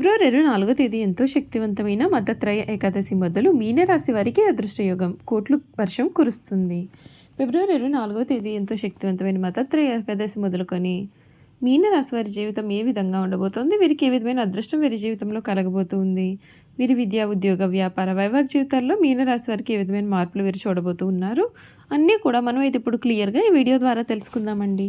ఫిబ్రవరి ఇరవై నాలుగో తేదీ ఎంతో శక్తివంతమైన మతత్రయ ఏకాదశి మొదలు మీనరాశి వారికి అదృష్టయోగం. కోట్లు వర్షం కురుస్తుంది. ఫిబ్రవరి ఇరవై నాలుగో తేదీ ఎంతో శక్తివంతమైన మతత్రయ ఏకాదశి మొదలుకొని మీనరాశి వారి జీవితం ఏ విధంగా ఉండబోతోంది? వీరికి ఏ విధమైన అదృష్టం వీరి జీవితంలో కలగబోతుంది? వీరి విద్యా ఉద్యోగ వ్యాపార వైవాహిక జీవితాల్లో మీనరాశి వారికి ఏ విధమైన మార్పులు వీరు చూడబోతూ ఉన్నారు అన్నీ కూడా మనం అయితే ఇప్పుడు క్లియర్గా ఈ వీడియో ద్వారా తెలుసుకుందామండి.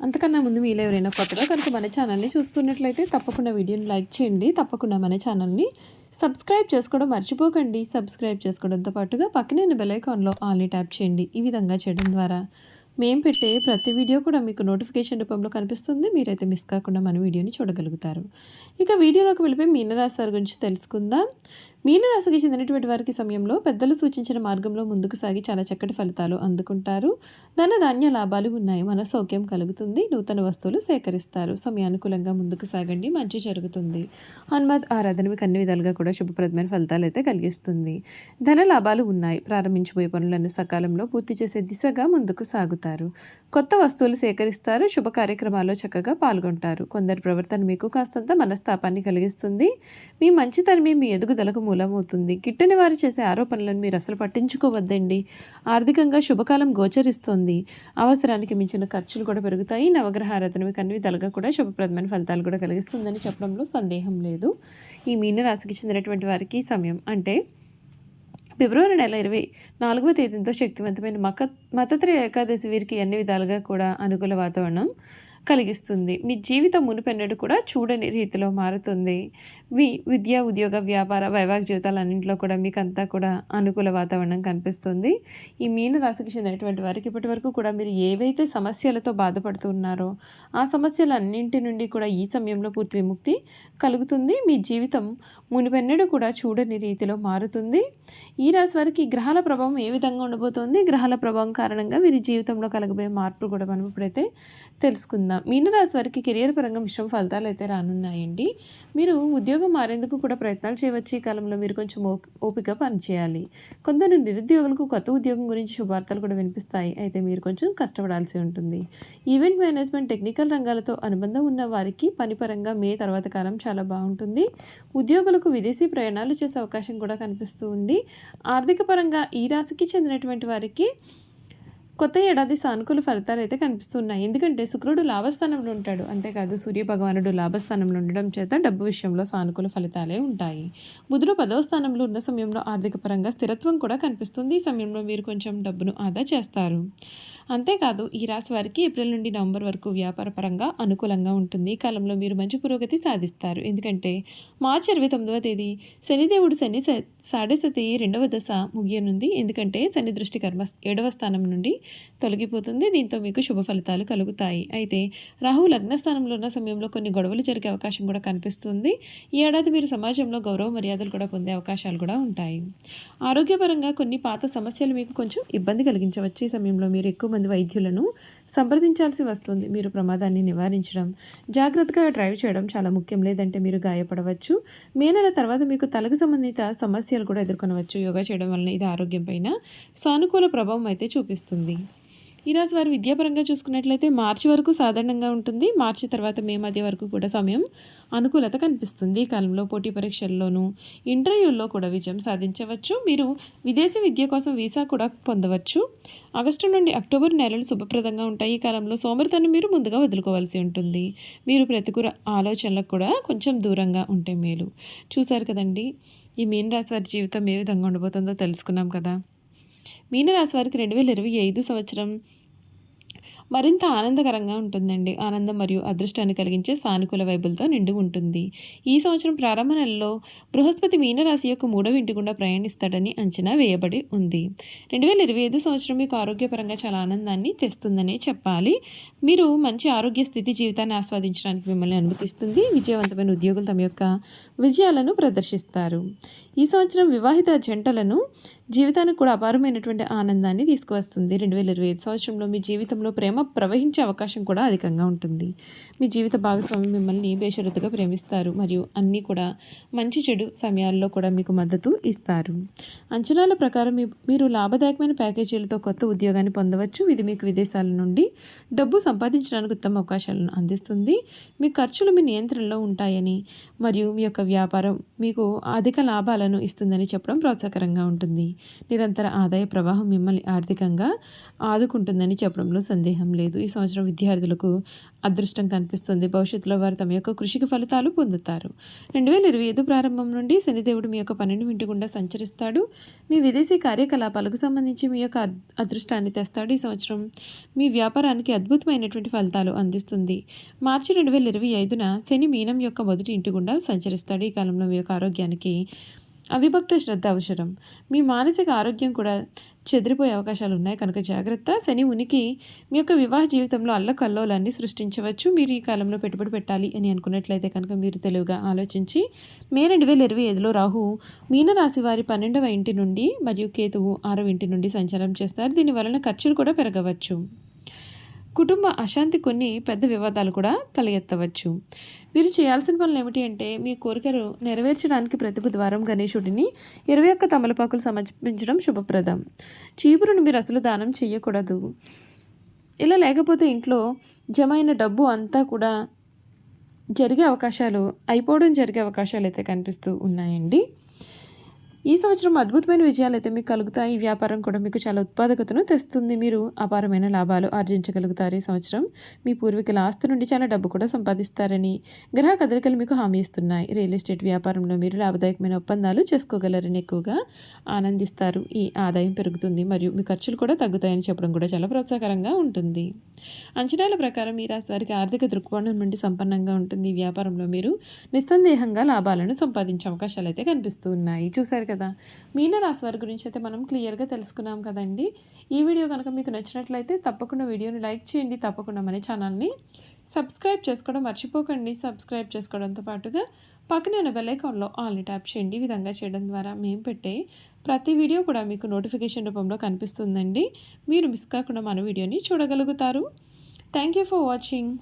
అంతకన్నా ముందు మీలో ఎవరైనా కొత్తగా కనుక మన ఛానల్ని చూస్తున్నట్లయితే తప్పకుండా వీడియోని లైక్ చేయండి తప్పకుండా మన ఛానల్ని సబ్స్క్రైబ్ చేసుకోవడం మర్చిపోకండి. సబ్స్క్రైబ్ చేసుకోవడంతో పాటుగా పక్కనే ఉన్న బెల్ ఐకాన్లో ఆల్ని ట్యాప్ చేయండి. ఈ విధంగా చేయడం ద్వారా మేము పెట్టే ప్రతి వీడియో కూడా మీకు నోటిఫికేషన్ రూపంలో కనిపిస్తుంది. మీరైతే మిస్ కాకుండా మన వీడియోని చూడగలుగుతారు. ఇక వీడియోలోకి వెళ్ళిపోయి మీనరాశి వారి గురించి తెలుసుకుందాం. మీనరాశికి చెందినటువంటి వారికి సమయంలో పెద్దలు సూచించిన మార్గంలో ముందుకు సాగి చాలా చక్కటి ఫలితాలు అందుకుంటారు. ధన ధాన్య లాభాలు ఉన్నాయి. మన సౌఖ్యం కలుగుతుంది. నూతన వస్తువులు సేకరిస్తారు. సమయానుకూలంగా ముందుకు సాగండి. మంచి జరుగుతుంది. హనుమత్ ఆరాధన మీకు అన్ని విధాలుగా కూడా శుభప్రదమైన ఫలితాలు అయితే కలిగిస్తుంది. ధన లాభాలు ఉన్నాయి. ప్రారంభించబోయే పనులను సకాలంలో పూర్తి చేసే దిశగా ముందుకు సాగుతారు కొత్త వస్తువులు సేకరిస్తారు. శుభ కార్యక్రమాల్లో చక్కగా పాల్గొంటారు. కొందరి ప్రవర్తన మీకు కాస్తంత మనస్తాపాన్ని కలిగిస్తుంది. మీ మంచితనమే మీ ఎదుగుదలకు మూలమవుతుంది. గిట్టని వారు చేసే ఆరోపణలను మీరు అసలు పట్టించుకోవద్దండి. ఆర్థికంగా శుభకాలం గోచరిస్తుంది. అవసరానికి మించిన ఖర్చులు కూడా పెరుగుతాయి. నవగ్రహ ఆరాధన మీకు అన్ని విధాలుగా కూడా శుభప్రదమైన ఫలితాలు కూడా కలిగిస్తుందని చెప్పడంలో సందేహం లేదు. ఈ మీనరాశికి చెందినటువంటి వారికి సమయం అంటే ఫిబ్రవరి నెల ఇరవై నాలుగవ తేదీతో శక్తివంతమైన మక మతత్ర ఏకాదశి వీరికి అన్ని విధాలుగా కూడా అనుకూల వాతావరణం కలిగిస్తుంది. మీ జీవితం మునిపెన్నడు కూడా చూడని రీతిలో మారుతుంది. వి విద్య ఉద్యోగ వ్యాపార వైవాహిక జీవితాలన్నింటిలో కూడా మీకు అంతా కూడా అనుకూల వాతావరణం కనిపిస్తుంది. ఈ మీన రాశికి చెందినటువంటి వారికి ఇప్పటి వరకు కూడా మీరు ఏవైతే సమస్యలతో బాధపడుతున్నారో ఆ సమస్యలన్నింటి నుండి కూడా ఈ సమయంలో పూర్తి విముక్తి కలుగుతుంది. మీ జీవితం మునిపెన్నడు కూడా చూడని రీతిలో మారుతుంది. ఈ రాశి వారికి గ్రహాల ప్రభావం ఏ విధంగా ఉండబోతోంది? గ్రహాల ప్రభావం కారణంగా వీరి జీవితంలో కలగబోయే మార్పులు కూడా మనం ఇప్పుడైతే తెలుసుకుందాం. మీనరాశి వారికి కెరియర్ పరంగా మిశ్రమ ఫలితాలు అయితే రానున్నాయండి. మీరు ఉద్యోగ మారేందుకు కూడా ప్రయత్నాలు చేయవచ్చు. ఈ కాలంలో మీరు కొంచెం ఓపిక పనిచేయాలి. కొందరు నిరుద్యోగులకు కొత్త ఉద్యోగం గురించి శుభార్తలు కూడా వినిపిస్తాయి. అయితే మీరు కొంచెం కష్టపడాల్సి ఉంటుంది. ఈవెంట్ మేనేజ్మెంట్ టెక్నికల్ రంగాలతో అనుబంధం ఉన్న వారికి పనిపరంగా మే తర్వాత కాలం చాలా బాగుంటుంది. ఉద్యోగులకు విదేశీ ప్రయాణాలు చేసే అవకాశం కూడా కనిపిస్తూ ఉంది. ఆర్థిక పరంగా ఈ రాశికి చెందినటువంటి వారికి కొత్త ఏడాది సానుకూల ఫలితాలు అయితే కనిపిస్తున్నాయి. ఎందుకంటే శుక్రుడు లాభస్థానంలో ఉంటాడు. అంతేకాదు సూర్య భగవానుడు లాభస్థానంలో ఉండడం చేత డబ్బు విషయంలో సానుకూల ఫలితాలే ఉంటాయి. బుధుడు పదవ స్థానంలో ఉన్న సమయంలో ఆర్థిక పరంగా స్థిరత్వం కూడా కనిపిస్తుంది. ఈ సమయంలో మీరు కొంచెం డబ్బును ఆదా చేస్తారు. అంతేకాదు ఈ రాశి వారికి ఏప్రిల్ నుండి నవంబర్ వరకు వ్యాపార పరంగా అనుకూలంగా ఉంటుంది. ఈ కాలంలో మీరు మంచి పురోగతి సాధిస్తారు. ఎందుకంటే మార్చి ఇరవై తొమ్మిదవ తేదీ శనిదేవుడు శని సాడేసతి రెండవ దశ ముగియనుంది. ఎందుకంటే శని దృష్టి కర్మ ఏడవ స్థానం నుండి తొలగిపోతుంది. దీంతో మీకు శుభ ఫలితాలు కలుగుతాయి. అయితే రాహు లగ్న స్థానంలో ఉన్న సమయంలో కొన్ని గొడవలు జరిగే అవకాశం కూడా కనిపిస్తుంది. ఈ ఏడాది మీరు సమాజంలో గౌరవ మర్యాదలు కూడా పొందే అవకాశాలు కూడా ఉంటాయి. ఆరోగ్యపరంగా కొన్ని పాత సమస్యలు మీకు కొంచెం ఇబ్బంది కలిగించవచ్చు. ఈ సమయంలో మీరు ఎక్కువ మంది వైద్యులను సంప్రదించాల్సి వస్తుంది. మీరు ప్రమాదాన్ని నివారించడం జాగ్రత్తగా డ్రైవ్ చేయడం చాలా ముఖ్యం. లేదంటే మీరు గాయపడవచ్చు. మే నెల తర్వాత మీకు తలకు సంబంధిత సమస్యలు కూడా ఎదుర్కొనవచ్చు. యోగా చేయడం వలన ఇది ఆరోగ్యం పైన సానుకూల ప్రభావం అయితే చూపిస్తుంది. ఈ రాశి వారు విద్యాపరంగా చూసుకున్నట్లయితే మార్చి వరకు సాధారణంగా ఉంటుంది. మార్చి తర్వాత మే మధ్య వరకు కూడా సమయం అనుకూలత కనిపిస్తుంది. ఈ కాలంలో పోటీ పరీక్షల్లోనూ ఇంటర్వ్యూల్లో కూడా విజయం సాధించవచ్చు. మీరు విదేశీ విద్య కోసం వీసా కూడా పొందవచ్చు. ఆగస్టు నుండి అక్టోబర్ నెలలు శుభప్రదంగా ఉంటాయి. ఈ కాలంలో సోమరితనం మీరు ముందుగా వదులుకోవాల్సి ఉంటుంది. మీరు ప్రతికూల ఆలోచనలకు కూడా కొంచెం దూరంగా ఉంటే మేలు. చూశారు కదండి? ఈ మీన రాశి వారి జీవితం ఏ విధంగా ఉండబోతుందో తెలుసుకున్నాం కదా. మీనరాశి వారికి రెండు వేల ఇరవై ఐదు సంవత్సరం మరింత ఆనందకరంగా ఉంటుందండి. ఆనందం మరియు అదృష్టాన్ని కలిగించే సానుకూల వైబులతో నిండి ఉంటుంది. ఈ సంవత్సరం ప్రారంభ నెలలో బృహస్పతి మీనరాశి యొక్క మూడవ ఇంటి గుండా ప్రయాణిస్తాడని అంచనా వేయబడి ఉంది. రెండు వేల ఇరవై ఐదు సంవత్సరం మీకు ఆరోగ్యపరంగా చాలా ఆనందాన్ని తెస్తుందనే చెప్పాలి. మీరు మంచి ఆరోగ్య స్థితి జీవితాన్ని ఆస్వాదించడానికి మిమ్మల్ని అనుమతిస్తుంది. విజయవంతమైన ఉద్యోగులు తమ యొక్క విజయాలను ప్రదర్శిస్తారు. ఈ సంవత్సరం వివాహిత జంటలను జీవితానికి కూడా అపారమైనటువంటి ఆనందాన్ని తీసుకువస్తుంది. రెండు వేల ఇరవై ఐదు సంవత్సరంలో మీ జీవితంలో ప్రేమ ప్రవహించే అవకాశం కూడా అధికంగా ఉంటుంది. మీ జీవిత భాగస్వామి మిమ్మల్ని బేషరతుగా ప్రేమిస్తారు. మరియు అన్నీ కూడా మంచి చెడు సమయాల్లో కూడా మీకు మద్దతు ఇస్తారు. అంచనాల ప్రకారం మీ మీరు లాభదాయకమైన ప్యాకేజీలతో కొత్త ఉద్యోగాన్ని పొందవచ్చు. ఇది మీకు విదేశాల నుండి డబ్బు సంపాదించడానికి ఉత్తమ అవకాశాలను అందిస్తుంది. మీ ఖర్చులు మీ నియంత్రణలో ఉంటాయని మరియు మీ యొక్క వ్యాపారం మీకు అధిక లాభాలను ఇస్తుందని చెప్పడం ప్రోత్సాహకరంగా ఉంటుంది. నిరంతర ఆదాయ ప్రవాహం మిమ్మల్ని ఆర్థికంగా ఆదుకుంటుందని చెప్పడంలో సందేహం లేదు. ఈ సంవత్సరం విద్యార్థులకు అదృష్టం కనిపిస్తుంది. భవిష్యత్తులో వారు తమ యొక్క కృషికి ఫలితాలు పొందుతారు. రెండు వేల ఇరవై ఐదు ప్రారంభం నుండి శనిదేవుడు మీ యొక్క పన్నెండు ఇంటి గుండా సంచరిస్తాడు. మీ విదేశీ కార్యకలాపాలకు సంబంధించి మీ యొక్క అద్- అదృష్టాన్ని తెస్తాడు. ఈ సంవత్సరం మీ వ్యాపారానికి అద్భుతమైనటువంటి ఫలితాలు అందిస్తుంది. మార్చి రెండు వేల ఇరవై ఐదున శని మీనం యొక్క మొదటి ఇంటి గుండా సంచరిస్తాడు. ఈ కాలంలో మీ యొక్క ఆరోగ్యానికి అవిభక్త శ్రద్ధ అవసరం. మీ మానసిక ఆరోగ్యం కూడా చెదిరిపోయే అవకాశాలు ఉన్నాయి. కనుక జాగ్రత్త. శని ఉనికి మీ యొక్క వివాహ జీవితంలో అల్లకల్లోలాన్ని సృష్టించవచ్చు. మీరు ఈ కాలంలో పెట్టుబడి పెట్టాలి అని అనుకున్నట్లయితే కనుక మీరు తెలివిగా ఆలోచించి మే రెండు వేల ఇరవై ఐదులో రాహు మీనరాశి వారి పన్నెండవ ఇంటి నుండి మరియు కేతువు ఆరవ ఇంటి నుండి సంచారం చేస్తారు. దీని వలన ఖర్చులు కూడా పెరగవచ్చు. కుటుంబ అశాంతి కొన్ని పెద్ద వివాదాలు కూడా తల ఎత్తవచ్చు మీరు చేయాల్సిన పనులు ఏమిటి అంటే మీ కోరికను నెరవేర్చడానికి ప్రతి బుధవారం గణేశుడిని ఇరవై ఒక్క తమలపాకులు సమర్పించడం శుభప్రదం. చీపురును మీరు అసలు దానం చేయకూడదు ఇలా లేకపోతే ఇంట్లో జమ అయిన డబ్బు అంతా కూడా జరిగే అవకాశాలు అయిపోవడం జరిగే అవకాశాలు అయితే కనిపిస్తూ ఉన్నాయండి. ఈ సంవత్సరం అద్భుతమైన విజయాలు అయితే మీకు కలుగుతాయి. ఈ వ్యాపారం కూడా మీకు చాలా ఉత్పాదకతను తెస్తుంది. మీరు అపారమైన లాభాలు ఆర్జించగలుగుతారు ఈ సంవత్సరం. మీ పూర్వీకుల ఆస్తి నుండి చాలా డబ్బు కూడా సంపాదిస్తారని గ్రహ కదలికలు మీకు హామీ ఇస్తున్నాయి. రియల్ ఎస్టేట్ వ్యాపారంలో మీరు లాభదాయకమైన ఒప్పందాలు చేసుకోగలరని ఎక్కువగా ఆనందిస్తారు. ఈ ఆదాయం పెరుగుతుంది మరియు మీ ఖర్చులు కూడా తగ్గుతాయని చెప్పడం కూడా చాలా ప్రోత్సాహకరంగా ఉంటుంది. అంచనాల ప్రకారం ఈ రాశి వారికి ఆర్థిక దృక్కోణం నుండి సంపన్నంగా ఉంటుంది. ఈ వ్యాపారంలో మీరు నిస్సందేహంగా లాభాలను సంపాదించే అవకాశాలు అయితే కనిపిస్తూ ఉన్నాయి. కదా మీన రాశి వారి గురించి అయితే మనం క్లియర్గా తెలుసుకున్నాం కదండి. ఈ వీడియో కనుక మీకు నచ్చినట్లయితే తప్పకుండా వీడియోని లైక్ చేయండి తప్పకుండా మన ఛానల్ని సబ్స్క్రైబ్ చేసుకోవడం మర్చిపోకండి. సబ్స్క్రైబ్ చేసుకోవడంతో పాటుగా పక్కన ఉన్న బెల్ ఐకాన్లో ఆల్ని ట్యాప్ చేయండి. ఈ విధంగా చేయడం ద్వారా మేము పెట్టే ప్రతి వీడియో కూడా మీకు నోటిఫికేషన్ రూపంలో కనిపిస్తుందండి. మీరు మిస్ కాకుండా మన వీడియోని చూడగలుగుతారు. Thank you for watching.